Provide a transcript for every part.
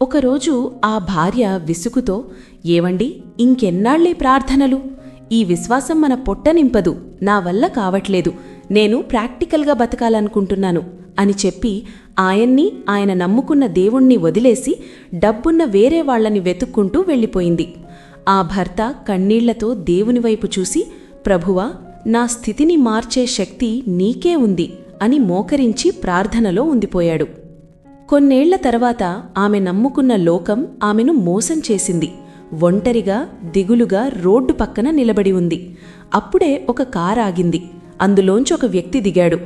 ఒకరోజు ఆ భార్య విసుగుతో ఏవండి ఇంకెన్నాళ్ళే ప్రార్థనలు? ఈ విశ్వాసం మన పొట్ట నింపదు నా వల్ల కావట్లేదు నేను ప్రాక్టికల్గా బతకాలనుకుంటున్నాను అని చెప్పి ఆయన్ని ఆయన నమ్ముకున్న దేవుణ్ణి వదిలేసి డబ్బున్న వేరే వాళ్ళని వెతుక్కుంటూ వెళ్ళిపోయింది. ఆ భర్త కన్నీళ్ళతో దేవుని వైపు చూసి ప్రభువా నా స్థితిని మార్చే శక్తి నీకే ఉంది అని మోకరించి ప్రార్థనలో ఉండిపోయాడు. కొన్నేళ్ళ తర్వాత ఆమె నమ్ముకున్న లోకం ఆమెను మోసం చేసింది. ఒంటరిగా దిగులుగా రోడ్డు పక్కన నిలబడి ఉంది. అప్పుడే ఒక కార్ ఆగింది. అందులోంచి ఒక వ్యక్తి దిగాడు.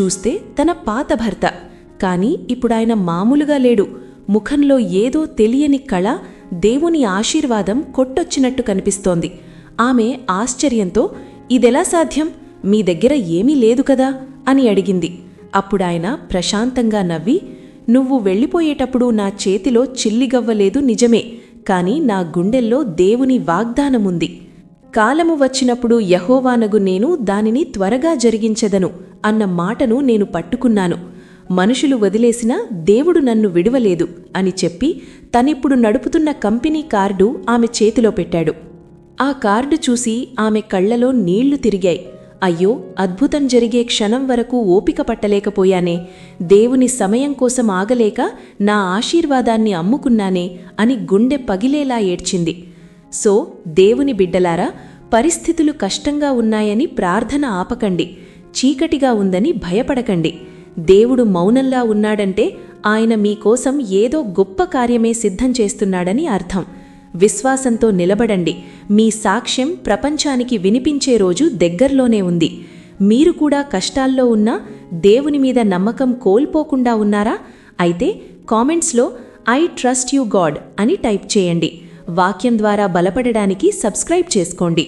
చూస్తే తన పాత భర్త. కాని ఇప్పుడాయన మామూలుగా లేడు. ముఖంలో ఏదో తెలియని కళ దేవుని ఆశీర్వాదం కొట్టొచ్చినట్టు కనిపిస్తోంది. ఆమె ఆశ్చర్యంతో ఇదెలా సాధ్యం? మీ దగ్గర ఏమీ లేదు కదా? అని అడిగింది. అప్పుడాయన ప్రశాంతంగా నవ్వి నువ్వు వెళ్ళిపోయేటప్పుడు నా చేతిలో చిల్లిగవ్వలేదు నిజమే కాని నా గుండెల్లో దేవుని వాగ్దానముంది. కాలము వచ్చినప్పుడు యహోవానగు నేను దానిని త్వరగా జరిగించదను అన్న మాటను నేను పట్టుకున్నాను. మనుషులు వదిలేసినా దేవుడు నన్ను విడవలేదు అని చెప్పి తనిప్పుడు నడుపుతున్న కంపెనీ కార్డు ఆమె చేతిలో పెట్టాడు. ఆ కార్డు చూసి ఆమె కళ్ళలో నీళ్ళు తిరిగాయి. అయ్యో అద్భుతం జరిగే క్షణం వరకు ఓపిక పట్టలేకపోయానే దేవుని సమయం కోసం ఆగలేక నా ఆశీర్వాదాన్ని అమ్ముకున్నానే అని గుండె పగిలేలా ఏడ్చింది. సో దేవుని బిడ్డలారా పరిస్థితులు కష్టంగా ఉన్నాయని ప్రార్థన ఆపకండి చీకటిగా ఉందని భయపడకండి. దేవుడు మౌనంలా ఉన్నాడంటే ఆయన మీకోసం ఏదో గొప్ప కార్యమే సిద్ధం చేస్తున్నాడని అర్థం. విశ్వాసంతో నిలబడండి మీ సాక్ష్యం ప్రపంచానికి వినిపించే రోజు దగ్గర్లోనే ఉంది. మీరు కూడా కష్టాల్లో ఉన్నా దేవుని మీద నమ్మకం కోల్పోకుండా ఉన్నారా? అయితే కామెంట్స్లో ఐ ట్రస్ట్ యూ గాడ్ అని టైప్ చేయండి. వాక్యం ద్వారా బలపడడానికి సబ్స్క్రైబ్ చేసుకోండి.